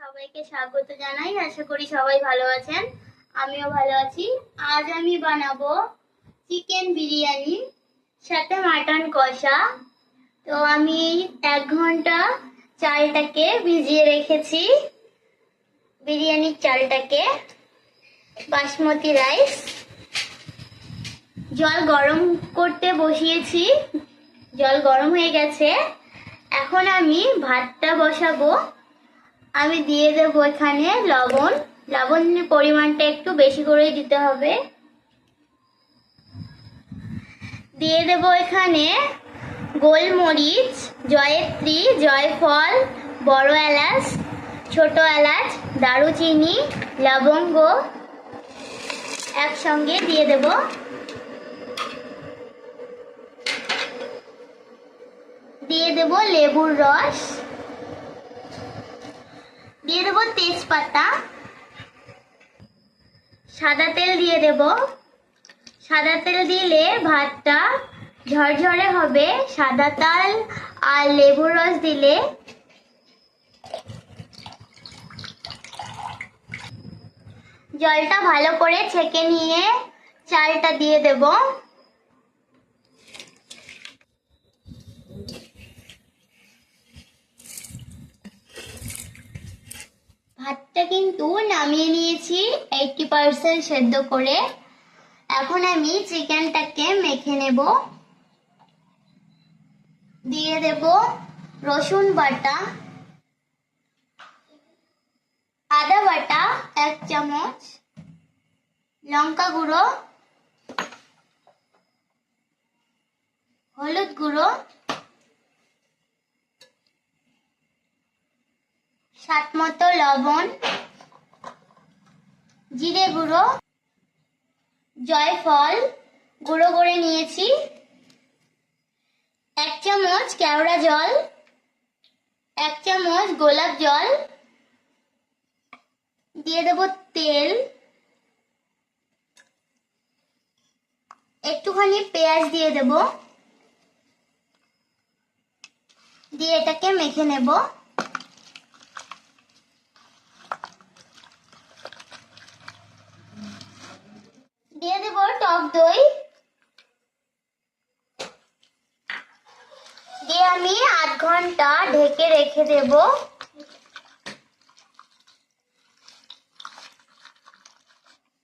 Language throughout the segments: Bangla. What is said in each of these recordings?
সবাইকে স্বাগত জানাই। আশা করি সবাই ভালো আছেন। আমিও ভালো আছি। আজ আমি বানাবো চিকেন বিরিয়ানি, সাথে মাটন কষা। তো আমি এক ঘণ্টা চালটাকে ভিজিয়ে রেখেছি, বিরিয়ানির চালটাকে। বাসমতি রাইস। জল গরম করতে বসিয়েছি। জল গরম হয়ে গেছে। এখন আমি ভাতটা বসাবো। আমি দিয়ে দেবো এখানে লবণ। লবণের পরিমাণটা একটু বেশি করেই দিতে হবে। দিয়ে দেবো এখানে গোলমরিচ, জয়ত্রী, জয়ফল, বড় এলাচ, ছোট এলাচ, দারুচিনি, লবঙ্গ একসঙ্গে দিয়ে দেব। দিয়ে দেব লেবুর রস। দিয়ে দেবো তেজপাতা। সাদা তেল দিয়ে দেব। সাদা তেল দিলে ভাতটা ঝরঝরে হবে। সাদা তাল আর লেবুর রস দিলে জলটা ভালো করে ছেঁকে নিয়ে চালটা দিয়ে দেব ভাতটা কিন্তু নামিয়ে নিয়েছি এইটটি পার্সেন্ট সেদ্ধ করে। এখন আমি চিকেনটাকে মেখে নেব। দিয়ে দেব রসুন বাটা, আদা বাটা এক চামচ, লঙ্কা গুঁড়ো, হলুদ গুঁড়ো স্বাদ মতো লবণ জিরে গুঁড়ো জয়ফল গুঁড়ো করে নিয়েছি। এক চামচ কেওড়া জল, এক চামচ গোলাপ জল, দিয়ে দেব তেল। একটুখানি পেঁয়াজ দিয়ে দেব। দিয়ে এটাকে মেখে নেব দিয়ে দেব টক দই। দিয়ে আমি আধ ঘণ্টা ঢেকে রেখে দেব।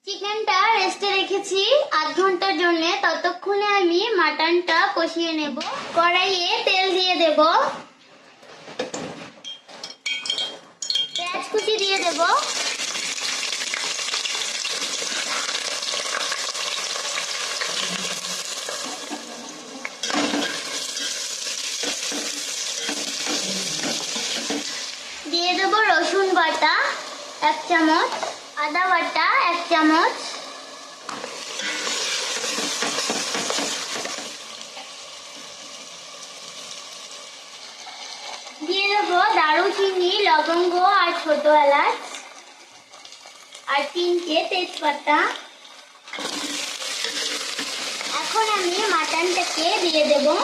চিকেনটা রেস্টে রেখেছি আধ ঘণ্টার জন্য। ততক্ষণে আমি মাটনটা কষিয়ে নেব। কড়াইয়ে তেল দিয়ে দেব। পেঁয়াজ কুচি দিয়ে দেব দিয়ে দেব রসুন বাটা এক চামচ, আদা বাটা এক চামচ। দিয়ে দেবো দারুচিনি, লবঙ্গ আর ছোট এলাচ আর তিনটে তেজপাতা। এখন আমি মাটনটাকে দিয়ে দেবো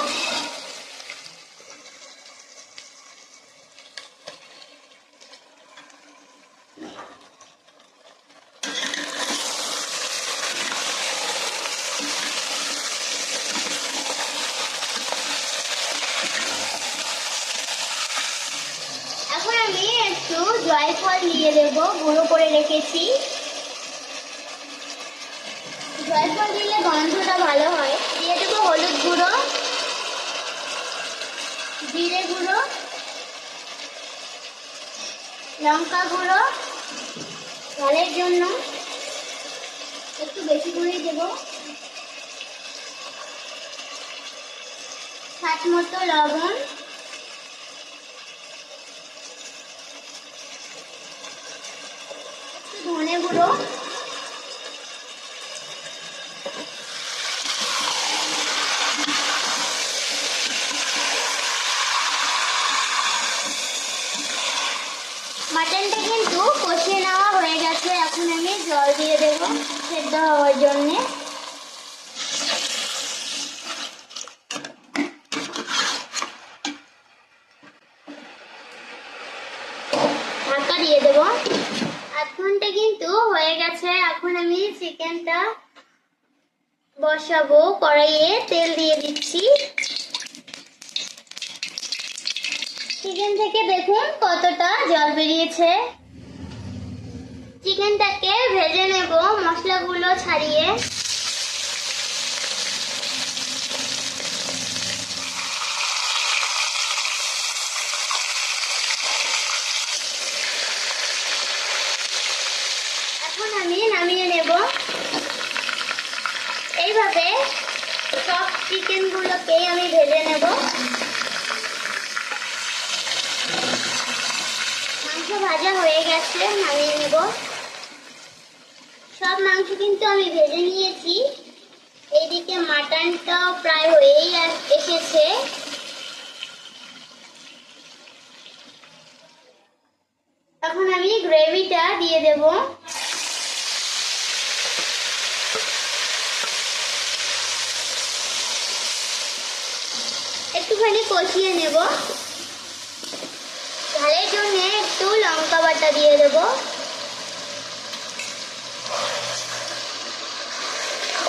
এখন আমি একটু জয়ফল দিয়ে দেব, গুঁড়ো করে রেখেছি। জয়ফল দিলে গন্ধটা ভালো হয়। দিয়ে দেবো হলুদ গুঁড়ো, জিরে গুঁড়ো, লঙ্কা গুঁড়ো। জলের জন্য একটু বেশি করেই দেবো। সাত মতো লবণ। ধনে গুঁড়ো মাটনটা কিন্তু কষিয়ে নেওয়া হয়ে গেছে। এখন আমি জল দিয়ে দেবো সেদ্ধ হওয়ার জন্যে ঢাকা দিয়ে দেবো আধ ঘণ্টা কিন্তু হয়ে গেছে। এখন আমি চিকেনটা বসাবো। কড়াইয়ে তেল দিয়ে দিচ্ছি। চিকেন থেকে দেখুন কতটা জল বেরিয়েছে। চিকেনটাকে ভেজে নেব মশলাগুলো ছাড়িয়ে এখন আমি নামিয়ে নেব এইভাবে সব চিকেনগুলোকেই আমি ভেজে নেব। মাংস ভাজা হয়ে গেছে, নামিয়ে নেব। সব মাংস কিন্তু আমি ভেজে নিয়েছি। এইদিকে মাটনটাও প্রায় হয়েই এসেছে। এখন আমি গ্রেভিটা দিয়ে দেবো। একটুখানি কষিয়ে নেব। ঝালের জন্য একটু লঙ্কা বাটা দিয়ে দেব।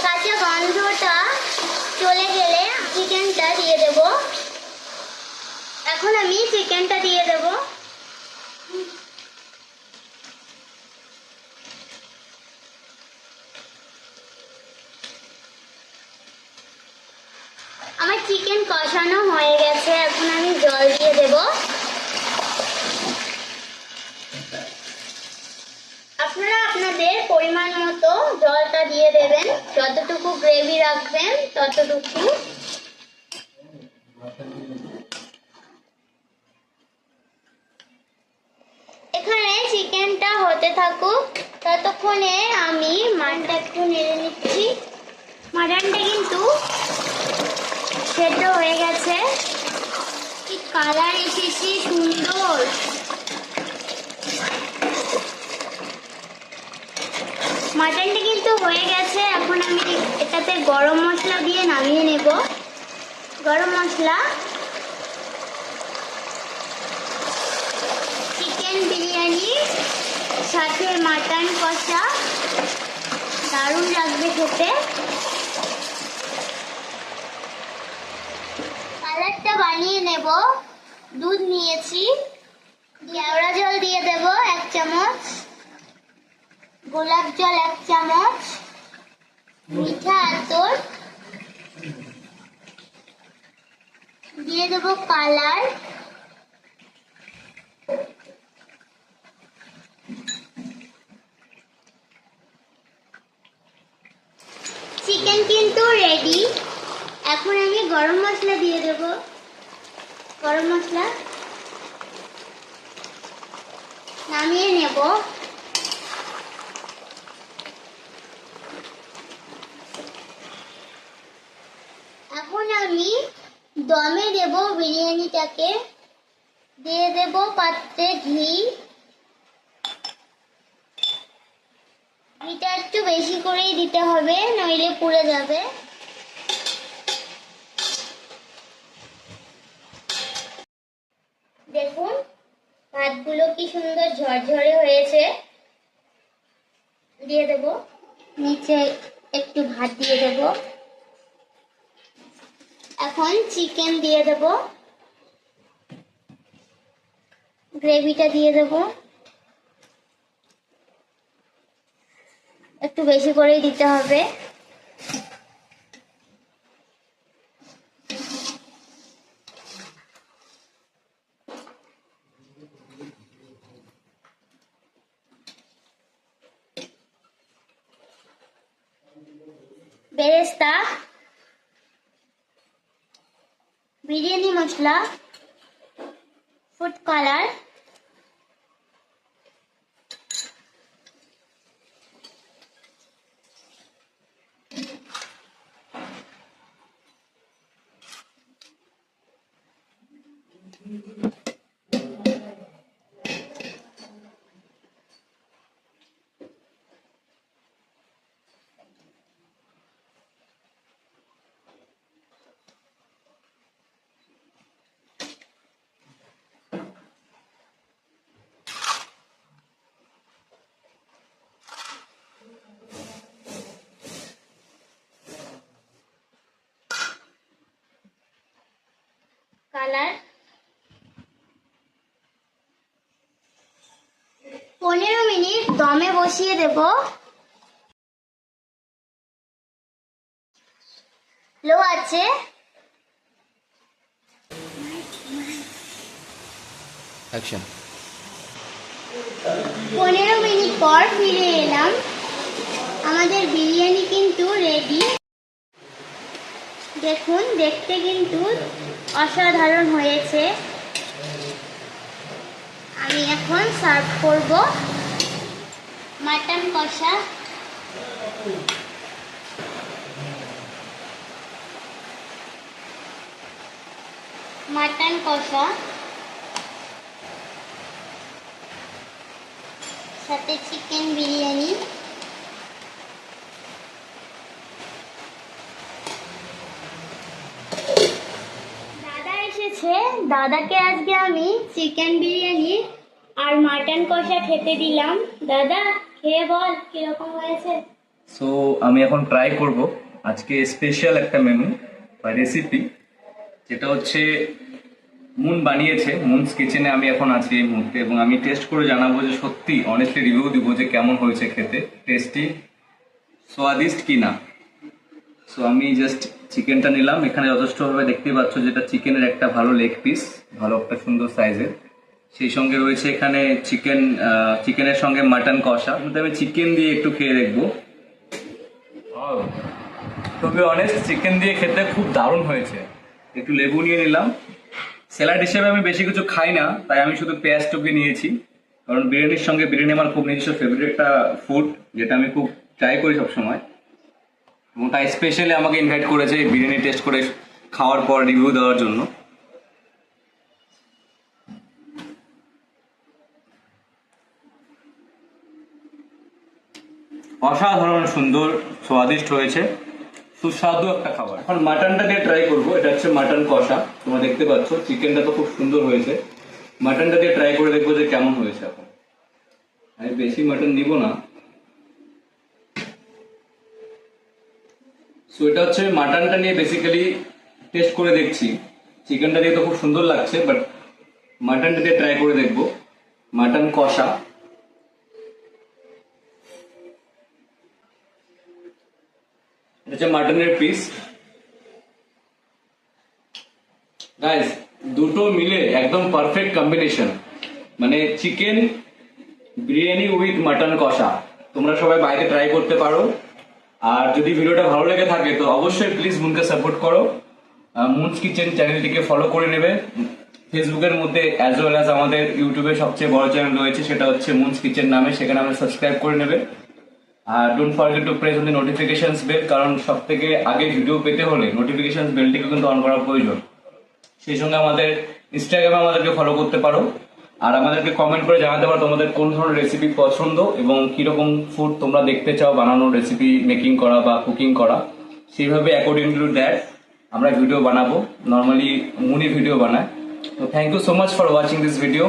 কাঁচা গন্ধটা চলে গেলে চিকেনটা দিয়ে দেব। এখন আমি চিকেনটা দিয়ে দেব আমার চিকেন কষানো হয়ে গেছে এখন আমি জল দিয়ে দেব আপনারা পরিমাণ মতো জলটা দিয়ে দেবেন। যতটুকু গ্রেভি রাখবেন, ততটুকু। এখানে চিকেনটা হতে থাকুক। ততক্ষণে আমি মানটা একটু নেড়ে নিচ্ছি। মাটনটা কিন্তু সেদ্ধ হয়ে গেছে। কালার এসেছে, সুন্দর। মাটনটা কিন্তু হয়ে গেছে। এখন আমি এটাতে গরম মশলা দিয়ে নামিয়ে নেব। গরম মশলা। চিকেন বিরিয়ানি, সাথে মাটন কষা। দারুণ লাগবে খেতে। কালারটা বানিয়ে নেব। দুধ নিয়েছি। কেওড়া জল দিয়ে দেব, এক চামচ। গোলাপ জল এক চামচ, মিঠা আতর দিয়ে দেব কালার। চিকেন কিন্তু রেডি এখন আমি গরম মশলা দিয়ে দেব। গরম মশলা নামিয়ে নেব। এখন আমি দমে দেব বিরিয়ানিটাকে। দিয়ে দেব পাত্রে ঘি। ঘিটা একটু বেশি করেই দিতে হবে, নইলে পুড়ে যাবে। দেখুন, ভাতগুলো কি সুন্দর ঝরঝরে হয়েছে। দিয়ে দেব, নিচে একটু ভাত দিয়ে দেব। এখন চিকেন দিয়ে দেব। গ্রেভিটা দিয়ে দেব। একটু বেশি করেই দিতে হবে। Biryani masala food colour. পনেরো মিনিট দমে বসিয়ে দেব। লো আছে। পনেরো মিনিট পর ফিরে এলাম। আমাদের বিরিয়ানি কিন্তু রেডি দেখুন, দেখতে কিন্তু অসাধারণ হয়েছে। আমি এখন সার্ভ করব মাটন কষা। মাটন কষা। সাথে চিকেন বিরিয়ানি। এসেছে দাদাকে আজকে আমি চিকেন বিরিয়ানি আর মাটন কষা খেতে দিলাম। দাদা, খেয়ে বল, কীরকম হয়েছে? সো আমি এখন ট্রাই করব। আজকে স্পেশাল একটা মেনু বা রেসিপি যেটা হচ্ছে মুন বানিয়েছে। মুনস কিচেনে আমি এখন আছি এই মুহূর্তে, এবং আমি টেস্ট করে জানাব যে সত্যি অনেস্টলি রিভিউ দিব যে কেমন হয়েছে খেতে টেস্টি সোয়াদিস্ট কি না সো আমি জাস্ট চিকেনটা নিলাম। এখানে যথেষ্টভাবে দেখতে পাচ্ছ যেটা চিকেনের একটা ভালো লেগ পিস ভালো একটা সুন্দর সাইজের সেই সঙ্গে রয়েছে এখানে চিকেন চিকেনের সঙ্গে মাটন কষা। কিন্তু আমি চিকেন দিয়ে একটু খেয়ে দেখব। তবে অনেস্ট চিকেন দিয়ে খেতে খুব দারুণ হয়েছে। একটু লেবু নিয়ে নিলাম। স্যালাড হিসেবে আমি বেশি কিছু খাই না তাই আমি শুধু পেঁয়াজ টুকি নিয়েছি। কারণ বিরিয়ানির সঙ্গে বিরিয়ানি আমার খুব নিজস্ব ফেভারিট একটা ফুড যেটা আমি খুব ট্রাই করি সবসময়। এবং তাই স্পেশালি আমাকে ইনভাইট করেছে বিরিয়ানি টেস্ট করে খাওয়ার পর রিভিউ দেওয়ার জন্য। অসাধারণ, সুন্দর, স্বাদিষ্ট হয়েছে। সুস্বাদু একটা খাবার। এখন মাটনটা দিয়ে ট্রাই করব। এটা হচ্ছে মাটন কষা। তোমরা দেখতে পাচ্ছ চিকেনটা তো খুব সুন্দর হয়েছে। মাটনটা দিয়ে ট্রাই করে দেখব যে কেমন হয়েছে এখন। আমি বেশি মাটন নিব না। সো এটা হচ্ছে মাটনটা নিয়ে বেসিক্যালি টেস্ট করে দেখছি। চিকেনটা দিয়ে তো খুব সুন্দর লাগছে বাট মাটনটা দিয়ে ট্রাই করে দেখব। মাটন কষা। এটা হচ্ছে মাটনের পিস গাইস দুটো মিলে একদম পারফেক্ট কম্বিনেশন মানে চিকেন বিরিয়ানি উইথ মাটন কষা। তোমরা সবাই বাইরে ট্রাই করতে পারো। আর যদি ভিডিওটা ভালো লেগে থাকে, তো অবশ্যই প্লিজ মুনকে সাপোর্ট করো। মুনস কিচেন চ্যানেলটিকে ফলো করে নেবে। ফেসবুকের মধ্যে অ্যাজ ওয়েল অ্যাজ আমাদের ইউটিউবে সবচেয়ে বড় চ্যানেল রয়েছে, সেটা হচ্ছে মুনস কিচেন নামে, সেখানে আমরা সাবস্ক্রাইব করে নেবে। আর don't forget to press on the notifications bell কারণ সব থেকে আগে ভিডিও পেতে হলে নোটিফিকেশনস বেলটিকে কিন্তু অন করা প্রয়োজন। সেই সঙ্গে আমাদের ইনস্টাগ্রামে আমাদেরকে ফলো করতে পারো। আর আমাদেরকে কমেন্ট করে জানাতে পারো তোমাদের কোন ধরনের রেসিপি পছন্দ এবং কীরকম ফুড তোমরা দেখতে চাও বানানোর রেসিপি মেকিং করা বা কুকিং করা। সেইভাবে অ্যাকর্ডিং টু দ্যাট আমরা ভিডিও বানাবো। নর্মালি মুনি ভিডিও বানায়। তো thank you so much for watching this video